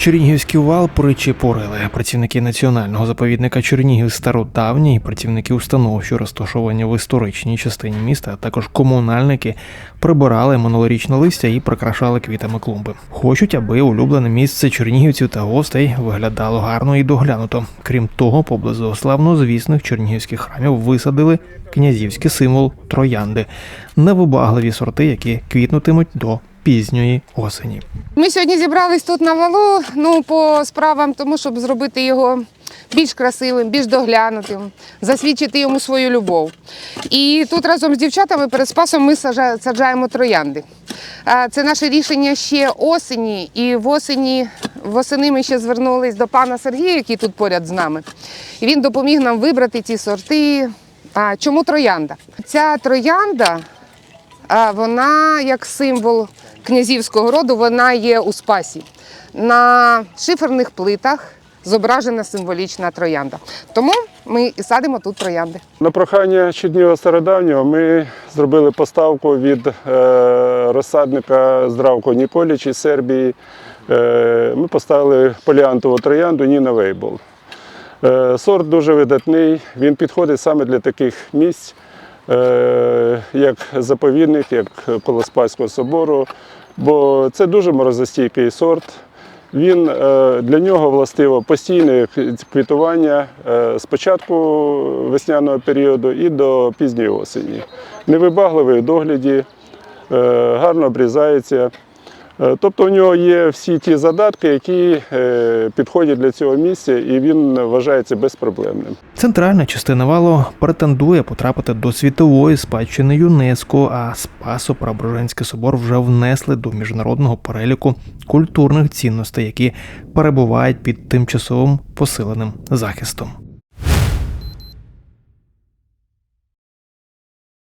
Чернігівський вал причепурили. Працівники національного заповідника Чернігів Стародавній, працівники установ, що розташовані в історичній частині міста, а також комунальники прибирали минулорічне листя і прикрашали квітами клумби. Хочуть, аби улюблене місце чернігівців та гостей виглядало гарно і доглянуто. Крім того, поблизу славнозвісних чернігівських храмів висадили князівський символ троянди, невибагливі сорти, які квітнутимуть до пізньої осені. Ми сьогодні зібрались тут на валу, ну по справам, тому щоб зробити його більш красивим, більш доглянутим, засвідчити йому свою любов. І тут разом з дівчатами перед спасом ми саджаємо троянди. Це наше рішення ще осені, і в осені, восени ми ще звернулись до пана Сергія, який тут поряд з нами. І він допоміг нам вибрати ці сорти. Чому троянда? Ця троянда вона як символ князівського роду, вона є у спасі. На шиферних плитах зображена символічна троянда. Тому ми і садимо тут троянди. На прохання Чернігова Стародавнього ми зробили поставку від е, розсадника здравко Ніколіч із Сербії. Е, ми поставили поліантову троянду Ніна Вейбл. Е, сорт дуже видатний, він підходить саме для таких місць, як заповідник, як Колоспаського собору, бо це дуже морозостійкий сорт. Він е, для нього властиво постійне квітування е, з початку весняного періоду і до пізньої осені. Невибагливий у догляді, е, гарно обрізається. Е, Тобто у нього є всі ті задатки, які е, підходять для цього місця, і він вважається безпроблемним. Центральна частина валу претендує потрапити до світової спадщини ЮНЕСКО, а Спасо-Преображенський собор вже внесли до міжнародного переліку культурних цінностей, які перебувають під тимчасовим посиленим захистом.